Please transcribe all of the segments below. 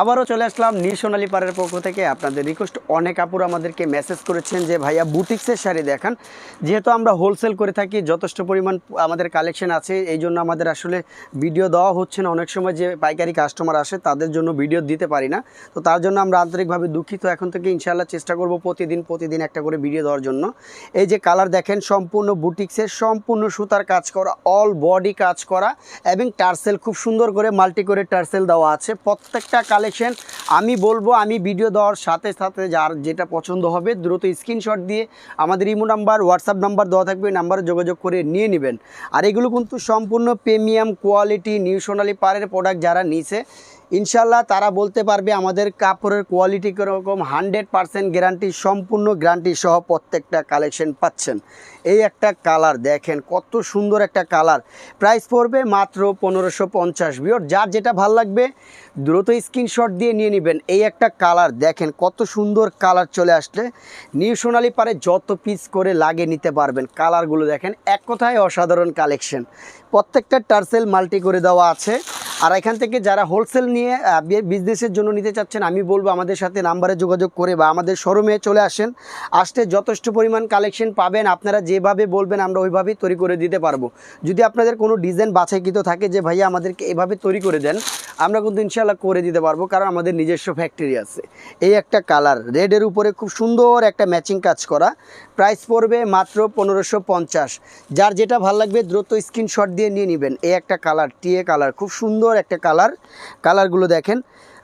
আবারও চলে আসলাম নীল সোনালী পাড়ের পক্ষ থেকে। আপনাদের রিকোয়েস্ট অনেক আপুর আমাদেরকে মেসেজ করেছেন যে, ভাইয়া বুটিক্সের শাড়ি দেখান। যেহেতু আমরা হোলসেল করে থাকি, যথেষ্ট পরিমাণ আমাদের কালেকশন আছে, এই জন্য আমাদের আসলে ভিডিও দেওয়া হচ্ছে না। অনেক সময় যে পাইকারি কাস্টমার আসে, তাদের জন্য ভিডিও দিতে পারি না। তো তার জন্য আমরা আন্তরিকভাবে দুঃখিত। এখন থেকে ইনশাল্লাহ চেষ্টা করব প্রতিদিন প্রতিদিন একটা করে ভিডিও দেওয়ার জন্য। এই যে কালার দেখেন, সম্পূর্ণ বুটিক্সের সম্পূর্ণ সুতার কাজ করা অল বডি কাজ করা, এবং টার্সেল খুব সুন্দর করে মাল্টি করে টার্সেল দেওয়া আছে। প্রত্যেকটা কালেকশন আমি বলব, আমি ভিডিও দেওয়ার সাথে সাথে যার যেটা পছন্দ হবে, দ্রুত স্ক্রিনশট দিয়ে আমাদের ইমো নাম্বার হোয়াটসঅ্যাপ নাম্বার দেওয়া থাকবে নাম্বারে যোগাযোগ করে নিয়ে নেবেন। আর এগুলো কিন্তু সম্পূর্ণ প্রিমিয়াম কোয়ালিটি নিউশনালি পারের প্রোডাক্ট যারা নিছে ইনশাল্লাহ তারা বলতে পারবে আমাদের কাপড়ের কোয়ালিটি কীরকম হান্ড্রেড পারসেন্ট গ্যারান্টি সম্পূর্ণ গ্যারান্টি সহ প্রত্যেকটা কালেকশন পাচ্ছেন। এই একটা কালার দেখেন, কত সুন্দর একটা কালার প্রাইস পড়বে মাত্র পনেরোশো পঞ্চাশ। বিয়র যার যেটা ভালো লাগবে, দ্রুত স্ক্রিনশট দিয়ে নিয়ে নেবেন। এই একটা কালার দেখেন, কত সুন্দর কালার চলে আসলে নিউ সোনালি পারে যত পিস করে লাগে নিতে পারবেন। কালারগুলো দেখেন, এক কথায় অসাধারণ কালেকশন প্রত্যেকটা টার্সেল মাল্টি করে দেওয়া আছে। আর এখান থেকে যারা হোলসেল নিয়ে বিজনেসের জন্য নিতে চাচ্ছেন, আমি বলব আমাদের সাথে নাম্বারে যোগাযোগ করে বা আমাদের শোরুমে চলে আসেন। আসতে যথেষ্ট পরিমাণ কালেকশন পাবেন। আপনারা যেভাবে বলবেন, আমরা ওইভাবেই তৈরি করে দিতে পারব। যদি আপনাদের কোনো ডিজাইন বাছাইকৃত থাকে যে, ভাইয়া, আমাদেরকে এভাবে তৈরি করে দেন আমরা কিন্তু ইনশাল্লাহ করে দিতে পারব, কারণ আমাদের নিজস্ব ফ্যাক্টরি আছে। এই একটা কালার রেডের উপরে খুব সুন্দর একটা ম্যাচিং কাজ করা। প্রাইস পড়বে মাত্র পনেরোশো পঞ্চাশ। যার যেটা ভালো লাগবে দ্রুত স্ক্রিনশট দিয়ে নিয়ে নেবেন। এই একটা কালার টিএ কালার খুব সুন্দর একটা কালার কালারগুলো দেখেন।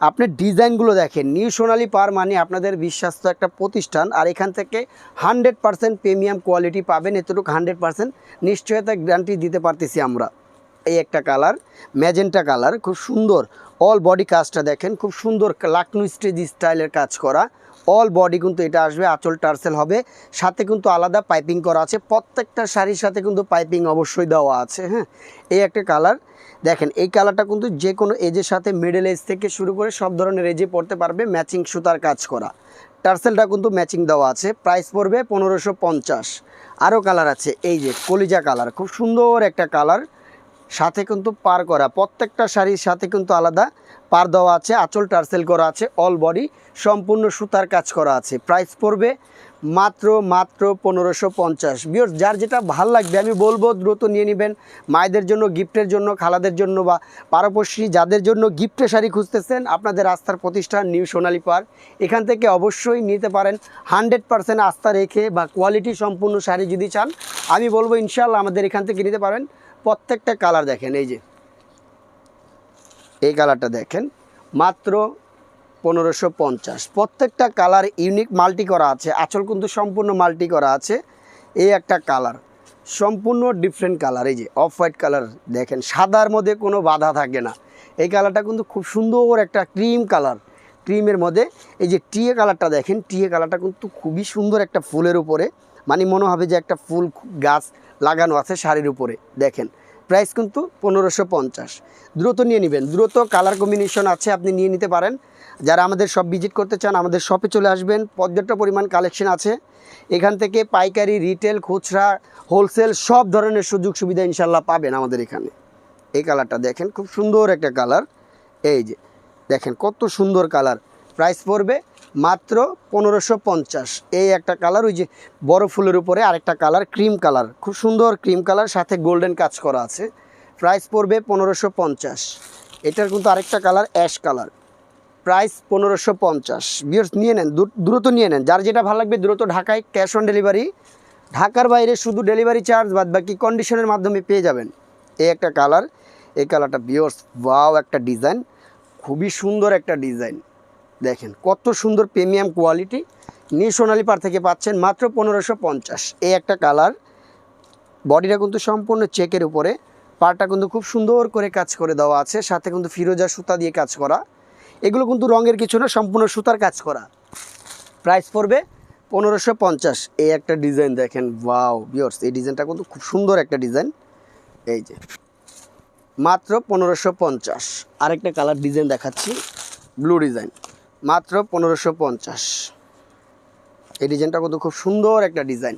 আপনার ডিজাইনগুলো দেখেন। নিউ সোনালি পার মানে আপনাদের বিশ্বাস্ত একটা প্রতিষ্ঠান, আর এখান থেকে হান্ড্রেড পারসেন্ট প্রিমিয়াম কোয়ালিটি পাবেন। এতটুকু হান্ড্রেড পারসেন্ট নিশ্চয়তা গ্যারান্টি দিতে পারতেছি আমরা। এই একটা কালার, ম্যাজেন্টা কালার, খুব সুন্দর। অল বডি কাজটা দেখেন, খুব সুন্দর লাকনু স্টেজ স্টাইলের কাজ করা। অল বডি কিন্তু এটা আসবে, আঁচল টার্সেল হবে। সাথে কিন্তু আলাদা পাইপিং করা আছে। প্রত্যেকটা শাড়ির সাথে কিন্তু পাইপিং অবশ্যই দেওয়া আছে হ্যাঁ? এই একটা কালার। দেখেন, এই কালারটা কিন্তু যে কোনো এজের সাথে মিডল এজ থেকে শুরু করে সব ধরনের এজে পড়তে পারবে ম্যাচিং সুতার কাজ করা। টার্সেলটা কিন্তু ম্যাচিং দেওয়া আছে। প্রাইস পড়বে পনেরোশো পঞ্চাশ। আরও কালার আছে, এই যে কলিজা কালার। খুব সুন্দর একটা কালার। সাথে কিন্তু পার করা, প্রত্যেকটা শাড়ির সাথে কিন্তু আলাদা পার দেওয়া আছে, আঁচল, টার্সেল করা আছে অল বডি সম্পূর্ণ সুতার কাজ করা আছে। প্রাইস পড়বে মাত্র মাত্র পনেরোশো পঞ্চাশ। বিয়র যার যেটা ভালো লাগবে, আমি বলব, দ্রুত নিয়ে নেবেন। মায়েদের জন্য, গিফটের জন্য, খালাদের জন্য বা পারপর্শী যাদের জন্য গিফটে শাড়ি খুঁজতেছেন, আপনাদের আস্থার প্রতিষ্ঠান নিউ সোনালী পার্ক। এখান থেকে অবশ্যই নিতে পারেন। হান্ড্রেড পারসেন্ট আস্থা রেখে বা কোয়ালিটি সম্পূর্ণ শাড়ি যদি চান, আমি বলব ইনশাল্লাহ আমাদের এখান থেকে নিতে পারেন। প্রত্যেকটা কালার দেখেন, এই যে। এই কালারটা দেখেন, মাত্র পনেরোশো পঞ্চাশ। প্রত্যেকটা কালার ইউনিক মাল্টি করা আছে, আচল কিন্তু সম্পূর্ণ মাল্টি করা আছে। এই একটা কালার, সম্পূর্ণ ডিফারেন্ট কালার, এই যে, অফ হোয়াইট কালার দেখেন। সাদার মধ্যে কোনো বাধা থাকে না। এই কালারটা কিন্তু খুব সুন্দর একটা ক্রিম কালার। ক্রিমের মধ্যে, এই যে টিয়ে কালারটা দেখেন, টিয়ে কালারটা কিন্তু খুবই সুন্দর একটা ফুলের উপরে মানে মনে হবে যে একটা ফুল গাছ লাগানো আছে শাড়ির উপরে, দেখেন। প্রাইস কিন্তু পনেরোশো পঞ্চাশ। দ্রুত নিয়ে নেবেন, দ্রুত কালার কম্বিনেশন আছে, আপনি নিয়ে নিতে পারেন। যারা আমাদের সব ভিজিট করতে চান, আমাদের শপে চলে আসবেন, পর্যাপ্ত পরিমাণ কালেকশন আছে। এখান থেকে পাইকারি, রিটেল, খুচরা, হোলসেল, সব ধরনের সুযোগ সুবিধা ইনশাল্লাহ পাবেন আমাদের এখানে। এই কালারটা দেখেন, খুব সুন্দর একটা কালার। এই যে দেখেন কত সুন্দর কালার। প্রাইস পড়বে মাত্র পনেরোশো পঞ্চাশ। এই একটা কালার, ওই যে বড় ফুলের উপরে আরেকটা কালার, ক্রিম কালার। খুব সুন্দর ক্রিম কালার, সাথে গোল্ডেন কাজ করা আছে। প্রাইস পড়বে পনেরোশো পঞ্চাশ। এটার কিন্তু আরেকটা কালার, অ্যাশ কালার। প্রাইস পনেরোশো পঞ্চাশ। বিয়ার্স, নিয়ে নেন, দ্রু- দ্রুত নিয়ে নেন। যার যেটা ভালো লাগবে দ্রুত ঢাকায় ক্যাশ অন ডেলিভারি। ঢাকার বাইরে শুধু ডেলিভারি চার্জ, বাদ বাকি কন্ডিশনের মাধ্যমে পেয়ে যাবেন। এই একটা কালার, এই কালারটা বিয়ার্স, ওয়াও, একটা ডিজাইন। খুবই সুন্দর একটা ডিজাইন। দেখেন, কত সুন্দর প্রিমিয়াম কোয়ালিটি। নিউ সোনালি পার থেকে পাচ্ছেন মাত্র পনেরোশো পঞ্চাশ। এই একটা কালার। বডিটা কিন্তু সম্পূর্ণ চেকের উপরে। পারটা কিন্তু খুব সুন্দর করে কাজ করে দেওয়া আছে। সাথে কিন্তু ফিরোজা সুতা দিয়ে কাজ করা। এগুলো কিন্তু রঙের কিছু না, সম্পূর্ণ সুতার কাজ করা। প্রাইস পড়বে পনেরোশো পঞ্চাশ। এই একটা ডিজাইন দেখেন, ওয়াও বিয়র্স এই ডিজাইনটা কিন্তু খুব সুন্দর একটা ডিজাইন। এই যে মাত্র পনেরোশো পঞ্চাশ। আরেকটা কালার ডিজাইন দেখাচ্ছি, ব্লু ডিজাইন। মাত্র পনেরোশো পঞ্চাশ। এই ডিজাইনটা কিন্তু খুব সুন্দর একটা ডিজাইন।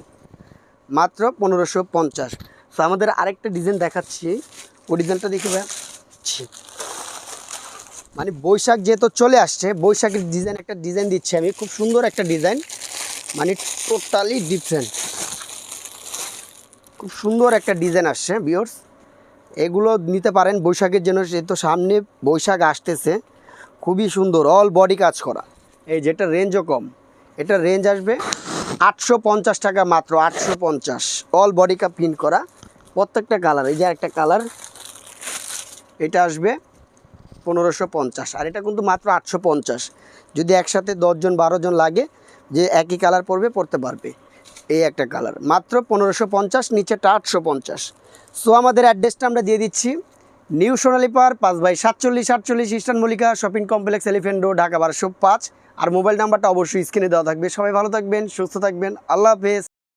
মাত্র পনেরোশো পঞ্চাশ। তো আমাদের আরেকটা ডিজাইন দেখাচ্ছি। ওই ডিজাইনটা দেখি ভাই। ছি। মানে বৈশাখ যেহেতু চলে আসছে, বৈশাখের ডিজাইন একটা ডিজাইন দিচ্ছি আমি। খুব সুন্দর একটা ডিজাইন। মানে টোটালি ডিফারেন্ট খুব সুন্দর একটা ডিজাইন আসছে বিয়র্স এগুলো নিতে পারেন। বৈশাখের জন্য যেহেতু সামনে বৈশাখ আসতেছে। খুবই সুন্দর অল বডি কাজ করা। এই যেটা রেঞ্জও কম। এটা রেঞ্জ আসবে আটশো পঞ্চাশ টাকা মাত্র, আটশো পঞ্চাশ। অল বডি কাপ প্রিন্ট করা। প্রত্যেকটা কালার এই যে একটা কালার এটা আসবে পনেরোশো পঞ্চাশ। আর এটা কিন্তু মাত্র আটশো পঞ্চাশ। যদি একসাথে দশজন জন লাগে, যে একই কালার পরবে পড়তে পারবে। এই একটা কালার মাত্র পনেরোশো পঞ্চাশ নিচেটা আটশো পঞ্চাশ। সো আমাদের অ্যাড্রেসটা আমরা দিয়ে দিচ্ছি। নিউ সোনালী পার পাঁচ বাই সাতচল্লিশ, আটচল্লিশ Eastern Mallika Shopping Complex Elephant Road Dhaka বারোশো পাঁচ। আর মোবাইল নাম্বারটা অবশ্যই স্ক্রিনে দেওয়া থাকবে। সবাই ভালো থাকবেন, সুস্থ থাকবেন। আল্লাহ হাফেজ।